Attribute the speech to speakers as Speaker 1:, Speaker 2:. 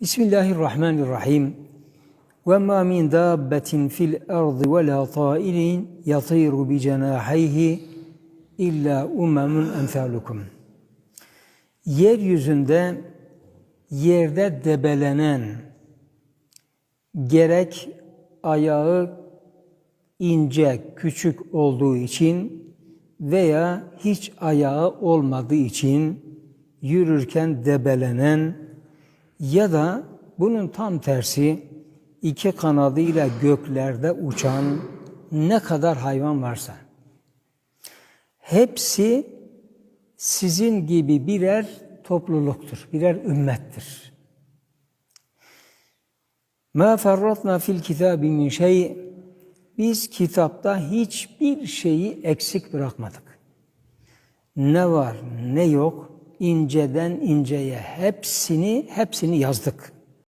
Speaker 1: Bismillahirrahmanirrahim. Ve ma min dabbetin fil ardı ve la ta'irin yatiru bi cenahayhi illa umemun emsalukum. Yeryüzünde yerde debelenen gerek ayağı ince, küçük olduğu için veya hiç ayağı olmadığı için yürürken debelenen ya da bunun tam tersi iki kanadıyla göklerde uçan ne kadar hayvan varsa hepsi sizin gibi birer topluluktur, birer ümmettir. Ma ferratna fil kitabi min şey biz kitapta hiçbir şeyi eksik bırakmadık. Ne var ne yok inceden inceye hepsini hepsini yazdık.